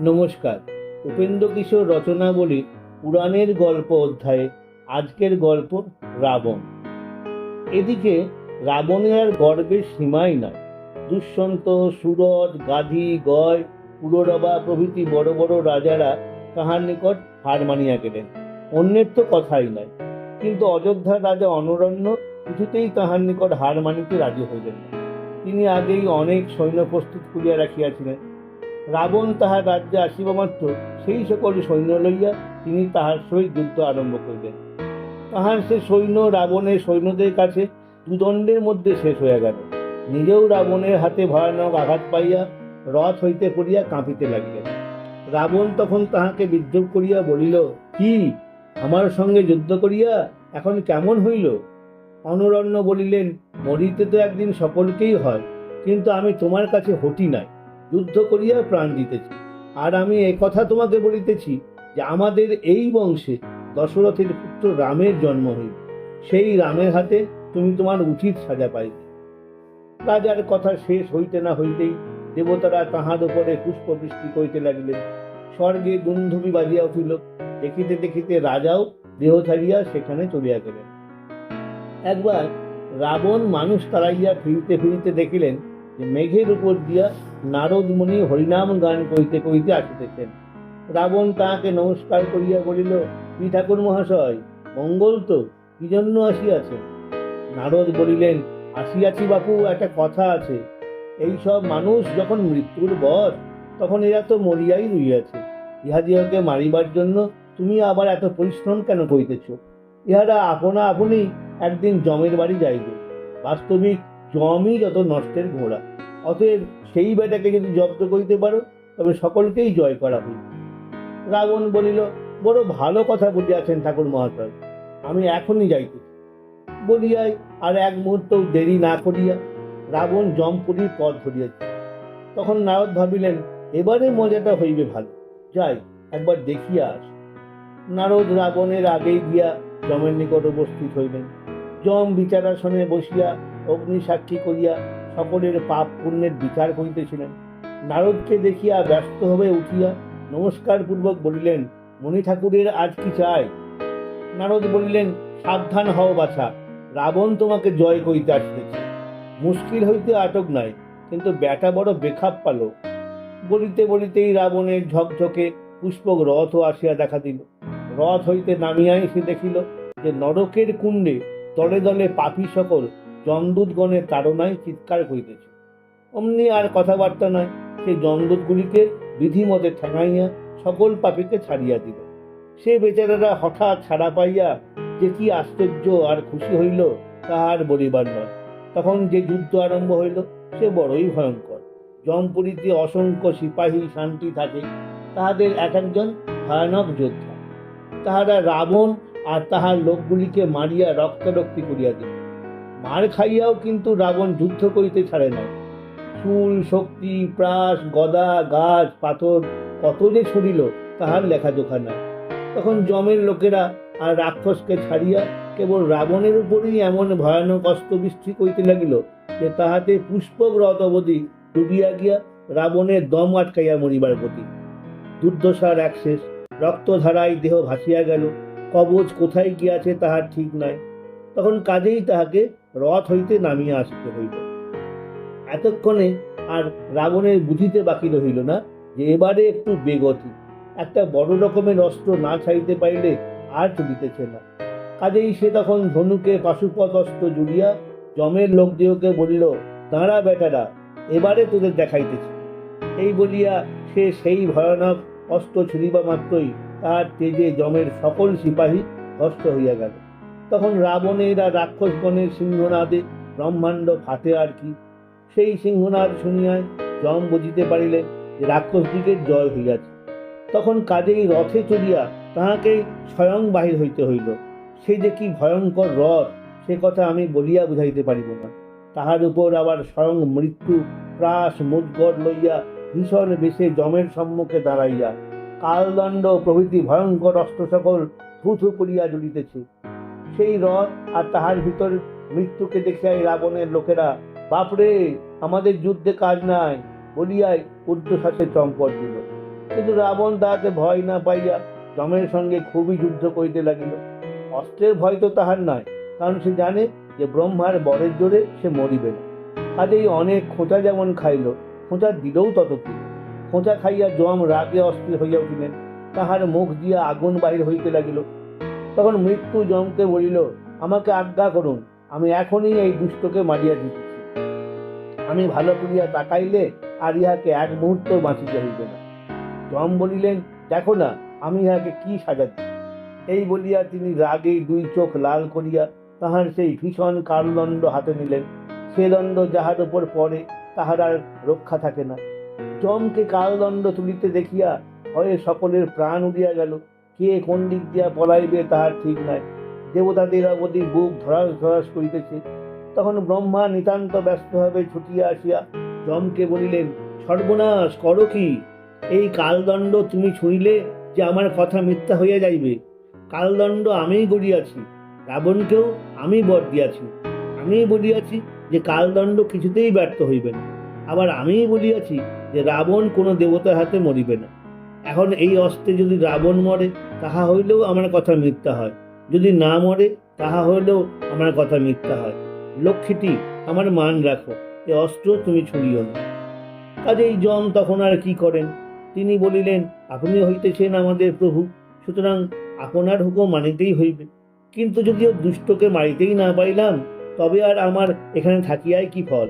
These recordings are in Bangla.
নমস্কার। উপেন্দ্র কিশোর রচনাবলী পুরাণের গল্প অধ্যায়ে আজকের গল্প রাবণ। এদিকে রাবণের আর গর্বের সীমাই নয় দুষ্যন্ত, সুরজ, গাধী, গয়, পুরোরবা প্রভৃতি বড় বড় রাজারা তাহার নিকট হার মানিয়া গেলেন। অন্যের তো কথাই নাই। কিন্তু অযোধ্যার রাজা অনরণ্য কিছুতেই তাহার নিকট হার মানিতে রাজি হইলেন তিনি আগেই অনেক সৈন্য প্রস্তুত করিয়া রাখিয়াছিলেন। রাবণ তাহার রাজ্যে আসিবা মাত্র, সেই সকল সৈন্য লইয়া তিনি তাহার সহিত যুদ্ধ আরম্ভ করিলেন তাহার সে সৈন্য রাবণের সৈন্যদের কাছে দুদণ্ডের মধ্যে শেষ হইয়া গেল। নিজেও রাবণের হাতে ভয়ানক আঘাত পাইয়া রথ হইতে পড়িয়া কাঁপিতে লাগিলেন। রাবণ তখন তাহাকে বিদ্রুপ করিয়া বলিল, কি, আমার সঙ্গে যুদ্ধ করিয়া এখন কেমন হইল? অনুরণ্য বলিলেন, মরিতে তো একদিন সকলকেই হয়, কিন্তু আমি তোমার কাছে হটি নাই। যুদ্ধ করিয়া প্রাণ দিতেছি। আর আমি কথা তোমাকে বলিতেছি যে আমাদের এই বংশে দশরথের পুত্র রামের জন্ম হইল সেই রামের হাতে তুমি তোমার উচিত সাজা পাইবে। রাজার কথা শেষ হইতে না হইতেই দেবতারা তাহার উপরে পুষ্পবৃষ্টি করিতে লাগিলেন। স্বর্গে দুন্ধুবি বাজিয়া উঠিল। দেখিতে দেখিতে রাজাও দেহ ছাড়িয়া সেখানে চলিয়া গেলেন। একবার রাবণ মানুষ তাড়াইয়া ফিরিতে ফিরিতে দেখিলেন যে মেঘের উপর দিয়া নারদমণি হরিনাম গান করিতে করিতে আসিতেছেন। রাবণ তাহাকে নমস্কার করিয়া বলিল, কি ঠাকুর মহাশয়, মঙ্গল তো, কি জন্য আসিয়াছে? নারদ বলিলেন, আসিয়াছি বাপু, একটা কথা আছে। এই সব মানুষ যখন মৃত্যুর বর তখন এরা তো মরিয়াই রইয়াছে। ইহাদিওকে মারিবার জন্য তুমি আবার এত পরিশ্রম কেন করিতেছ? ইহারা আপনা আপনি একদিন জমের বাড়ি যাইবে। বাস্তবিক জমই যত নষ্টের ঘোড়া। অতএব সেই বেটাকে যদি জব্দ করিতে পারো, তবে সকলকেই জয় করা হইবে রাবণ বলিল, বড় ভালো কথা বলিয়াছেন ঠাকুর মহাশয়, আমি এখনই যাইতে বলিয়াই আর এক মুহূর্ত দেরি না করিয়া রাবণ জমপুরীর পথ ধরিয়াছে। তখন নারদ ভাবিলেন, এবারে মজাটা হইবে ভালো। যাই, একবার দেখিয়া আস। নারদ রাবণের আগেই গিয়া যমের নিকট উপস্থিত হইলেন। যম বিচারাসনে বসিয়া অগ্নি সাক্ষী করিয়া সকলের পাপ পুণ্যের বিচার করিতেছিলেন। নারদকে দেখিয়া ব্যস্ত হয়ে উঠিয়া নমস্কার পূর্বক বলিলেন, মণি ঠাকুরের আজ কি চাই? নারদ বলিলেন, সাবধান হও বাছা, রাবণ তোমাকে জয় করিতে আসতেছে। মুশকিল হইতে আটক নাই, কিন্তু ব্যাটা বড় বেখাপ পালো বলিতে বলিতেই রাবণের ঝকঝকে পুষ্পক রথও আসিয়া দেখা দিল। রথ হইতে নামিয়া এসে দেখিল যে নরকের কুণ্ডে দলে দলে পাপি সকল জমদূতগণের তাড়নায় চিৎকার করিতেছে। অমনি আর কথাবার্তা নয় সেই জমদূতগুলিকে বিধিমতে ঠেঙাইয়া সকল পাপীকে ছাড়িয়া দিল। সে বেচারারা হঠাৎ ছাড়া পাইয়া যে কি আশ্চর্য আর খুশি হইল, তাহার বলিবার নয়। তখন যে যুদ্ধ আরম্ভ হইল, সে বড়ই ভয়ঙ্কর। জমপুরীতে অসংখ্য সিপাহী শান্তি থাকে, তাহাদের এক একজন ভয়ানক যোদ্ধা। তাহারা রাবণ আর তাহার লোকগুলিকে মারিয়া রক্তারক্তি করিয়া দিল। মার খাইয়াও কিন্তু রাবণ যুদ্ধ করিতে ছাড়ে নাই। চুল, শক্তি, প্রাস, গদা, গাছ, পাথর, কত যে ছড়িল, তাহার লেখাজোখা নাই। তখন জমের লোকেরা আর রাক্ষসকে ছাড়িয়া কেবল রাবণের উপরেই এমন ভয়ানক অস্ত্রবৃষ্টি করিতে লাগিল যে তাহাতে পুষ্পক রথ অবধি ডুবিয়া গিয়া রাবণের দম আটকাইয়া মরিবার গতি। দুর্দশার এক শেষ, রক্তধারায় দেহ ভাসিয়া গেল, কবচ কোথায় গিয়াছে তাহার ঠিক নাই। তখন কাজেই তাহাকে রথ হইতে নামিয়া আসিতে হইল। এতক্ষণে আর রাবণের বুঝিতে বাকি রহিল না যে এবারে একটু বেগতি একটা বড় রকমের অস্ত্র না ছাড়িতে পারিলে আর চলিতেছে না। কাজেই সে তখন ধনুকে পাশুপত অস্ত্র জুড়িয়া জমের লোকদেহকে বলিল, দাঁড়া বেটারা, এবারে তোদের দেখাইতেছে। এই বলিয়া সে সেই ভয়ানক অস্ত্র ছুড়িবা মাত্রই তার তেজে জমের সকল সিপাহী ভস্ত হইয়া গেল। তখন রাবণের আর রাক্ষসগণের সিংহনাদে ব্রহ্মাণ্ড ফাটে আর কি। সেই সিংহনাদ শুনিয়ায় জম বুঝিতে পারিলেন যে রাক্ষসদিগের জয় হইয়াছে। তখন কাজেই রথে চড়িয়া তাহাকে স্বয়ং বাহির হইতে হইল। সে যে কি ভয়ঙ্কর রথ, সে কথা আমি বলিয়া বুঝাইতে পারিব না। তাহার উপর আবার স্বয়ং মৃত্যু প্রাস মুদগড় লইয়া ভীষণ বেশে জমের সম্মুখে দাঁড়াইয়া কালদণ্ড প্রভৃতি ভয়ঙ্কর অস্ত্র সকল থু থু করিয়া জ্বলিতেছে। সেই রথ আর তাহার ভিতর মৃত্যুকে দেখিয়াই রাবণের লোকেরা, বাপরে, আমাদের যুদ্ধে কাজ নাই, বলিয়াই ঊর্ধ্বশ্বাসে চম্পট দিল। কিন্তু রাবণ তাহাতে ভয় না পাইয়া যমের সঙ্গে খুবই যুদ্ধ করিতে লাগিল। অস্ত্রের ভয় তো তাহার নয় কারণ সে জানে যে ব্রহ্মার বরের জোরে সে মরিবে না। কাজেই অনেক খোঁচা যেমন খাইল, খোঁচা দিলেও তত কি খোঁচা খাইয়া জম রাগে অস্থির হইয়া উঠিলেন। তাহার মুখ দিয়া আগুন বাহির হইতে লাগিল। তখন মৃত্যু জমকে বলিল, আমাকে আজ্ঞা করুন, আমি এখনই এই দুষ্টকে মারিয়া দিতেছি। আমি ভালো করিয়া তাকাইলে আর ইহাকে এক মুহূর্ত বাঁচিতে হইবে না। যম বলিলেন, দেখো না, আমি ইহাকে কি সাজা দিই? এই বলিয়া তিনি রাগে দুই চোখ লাল করিয়া তাহার সেই ভীষণ কালদণ্ড হাতে নিলেন। সে দণ্ড যাহার উপর পড়ে, তাহার আর রক্ষা থাকে না। যমকে কালদণ্ড তুলিতে দেখিয়া ভয়ে সকলের প্রাণ উড়িয়া গেল। কে কোন দিক দিয়া পলাইবে তাহার ঠিক নাই। দেবতাদের অবধি বুক ধরাস ধরাস করিতেছে। তখন ব্রহ্মা নিতান্ত ব্যস্তভাবে ছুটিয়া আসিয়া যমকে বলিলেন, সর্বনাশ, করো কি? এই কালদণ্ড তুমি ছুঁইলে যে আমার কথা মিথ্যা হইয়া যাইবে। কালদণ্ড আমিই গড়িয়াছি, রাবণকেও আমি বর দিয়াছি। আমিই বলিয়াছি যে কালদণ্ড কিছুতেই ব্যর্থ হইবে না। আবার আমিই বলিয়াছি যে রাবণ কোনো দেবতার হাতে মরিবে না। এখন এই অস্ত্রে যদি রাবণ মরে তাহা হইলেও আমার কথা মিথ্যা হয়। যদি না মরে, তাহা হইলেও আমার কথা মিথ্যা হয়। লক্ষ্মীটি, আমার মান রাখো, এ অস্ত্র তুমি ছুঁড়িও না। কাজেই যম তখন আর কি করেন? তিনি বলিলেন, আপনি হইতেছেন আমাদের প্রভু, সুতরাং আপনার হুকুম মানিতেই হইবে। কিন্তু যদি ও দুষ্টকে মারিতেই না পারিলাম, তবে আর আমার এখানে থাকিয়াই কি ফল?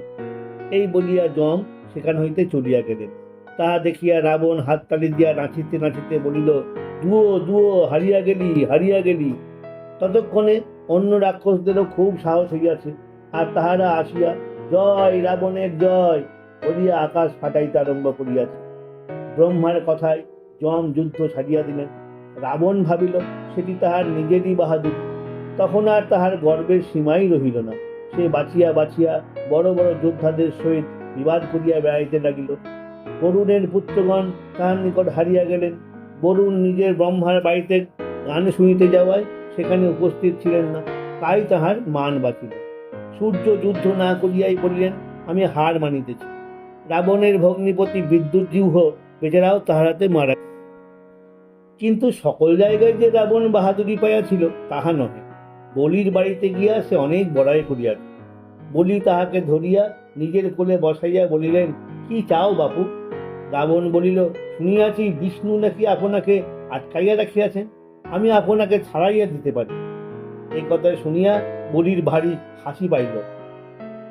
এই বলিয়া যম সেখান হইতে চলিয়া গেলেন। তাহা দেখিয়া রাবণ হাততালি দিয়া নাচিতে নাচিতে বলিল দুও দুও হারিয়া গেলি হারিয়া গেলি। ততক্ষণে অন্য রাক্ষসদেরও খুব সাহস হইয়াছে। আর তাহারা আসিয়া, জয় রাবণের জয়! বলিয়া আকাশ ফাটাইতে আরম্ভ করিয়াছে। ব্রহ্মার কথায় যম যুদ্ধ ছাড়িয়া দিলেন। রাবণ ভাবিল, সেটি তাহার নিজেরই বাহাদুর। তখন আর তাহার গর্বের সীমাই রহিল না। সে বাঁচিয়া বাঁচিয়া বড় বড় যোদ্ধাদের সহিত বিবাদ করিয়া বেড়াইতে লাগিল। করুণের পুত্রগণ তাহার নিকট হারিয়া গেলেন। বরুণ নিজের ব্রহ্মার বাড়িতে গান শুনিতে যাওয়ায় সেখানে উপস্থিত ছিলেন না, তাই তাহার মান বাঁচিল। সূর্য যুদ্ধ না করিয়াই বলিলেন, আমি হার মানিতেছি। রাবণের ভগ্নিপতি বিদ্যুৎ জিহ্ব, বেচারাও তাহারাতে মারা কিন্তু সকল জায়গায় যে রাবণ বাহাদুরি পাইয়াছিল, তাহা নহে। বলির বাড়িতে গিয়া সে অনেক বড়াই করিয়া বলি তাহাকে ধরিয়া নিজের কোলে বসাইয়া বলিলেন, কি চাও বাপু? রাবণ বলিল, শুনিয়াছি বিষ্ণু নাকি আপনাকে আটকাইয়া রাখিয়াছেন? আমি আপনাকে ছাড়াইয়া দিতে পারি। এই কথা শুনিয়া বলির ভারী হাসি পাইল।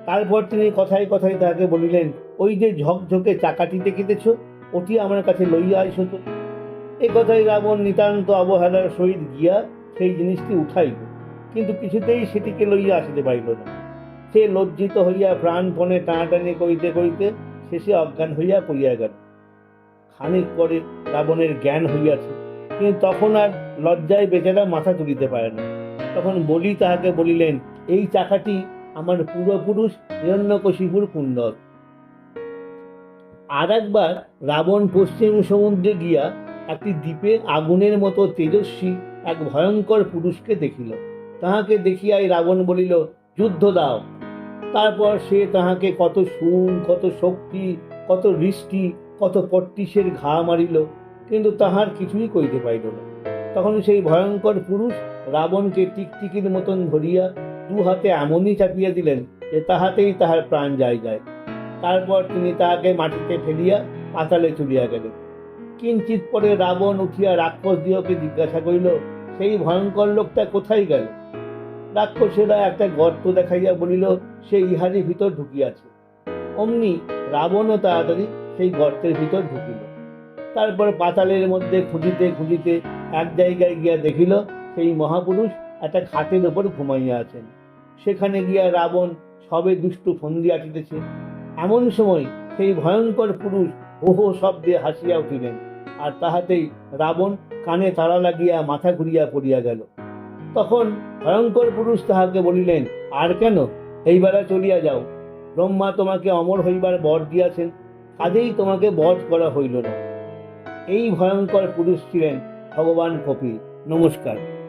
তারপর তিনি কথায় কথায় তাহাকে বলিলেন, ওই যে ঝকঝকে চাকাটি দেখিতেছ, ওটি আমার কাছে লইয়া আইস তো। এ কথাই রাবণ নিতান্ত অবহেলার সহিত গিয়া সেই জিনিসটি উঠাইল, কিন্তু কিছুতেই সেটিকে লইয়া আসিতে পারিল না। সে লজ্জিত হইয়া প্রাণপণে টানাটানি করিতে করিতে শেষে অজ্ঞান হইয়া পড়িয়া গেল। খানিক পরে রাবণের জ্ঞান হইয়াছে। কিন্তু তখন আর লজ্জায় বেচারা মাথা তুলিতে পারে না। তখন বলি তাহাকে বলিলেন, এই চাকাটি আমার পূর্বপুরুষ হিরণ্যকশিপুর কুণ্ডল। আর একবার রাবণ পশ্চিম সমুদ্রে গিয়া একটি দ্বীপে আগুনের মতো তেজস্বী এক ভয়ঙ্কর পুরুষকে দেখিল। তাহাকে দেখিয়াই রাবণ বলিল, যুদ্ধ দাও। তারপর সে তাহাকে কত সুর, কত শক্তি, কত হৃষ্টি কত পট্টিসের ঘা মারিল, কিন্তু তাহার কিছুই করিতে পারিল না। তখন সেই ভয়ঙ্কর পুরুষ রাবণকে টিকটিকির মতন ধরিয়া দু হাতে এমনই চাপিয়া দিলেন যে তাহাতেই তাহার প্রাণ যায় যায়। তারপর তিনি তাহাকে মাটিতে ফেলিয়া পাতালে চলিয়া গেলেন। কিঞ্চিত পরে রাবণ উঠিয়া রাক্ষস দিহকে জিজ্ঞাসা করিল, সেই ভয়ঙ্কর লোকটা কোথায় গেল? রাক্ষসেরা একটা গর্ত দেখাইয়া বলিল, সে ইহারই ভিতর ঢুকিয়াছে। অমনি রাবণও তাড়াতাড়ি সেই গর্তের ভিতর ঢুকিল। তারপর পাতালের মধ্যে খুঁজিতে খুঁজিতে এক জায়গায় গিয়া দেখিল, সেই মহাপুরুষ একটা খাটের ওপর ঘুমাইয়া আছেন। সেখানে গিয়া রাবণ সবে দুষ্টু ফন্দি আটিতেছে। এমন সময় সেই ভয়ঙ্কর পুরুষ হো হো শব্দে হাসিয়া উঠিলেন, আর তাহাতেই রাবণ কানে তাড়া লাগিয়া মাথা ঘুরিয়া পড়িয়া গেল। তখন ভয়ঙ্কর পুরুষ তাহাকে বলিলেন, আর কেন? এইবারে চলিয়া যাও। ব্রহ্মা তোমাকে অমর হইবার বর দিয়াছেন। কাজেই তোমাকে বধ করা হইল না। এই ভয়ঙ্কর পুরুষ ছিলেন ভগবান কপিল। নমস্কার।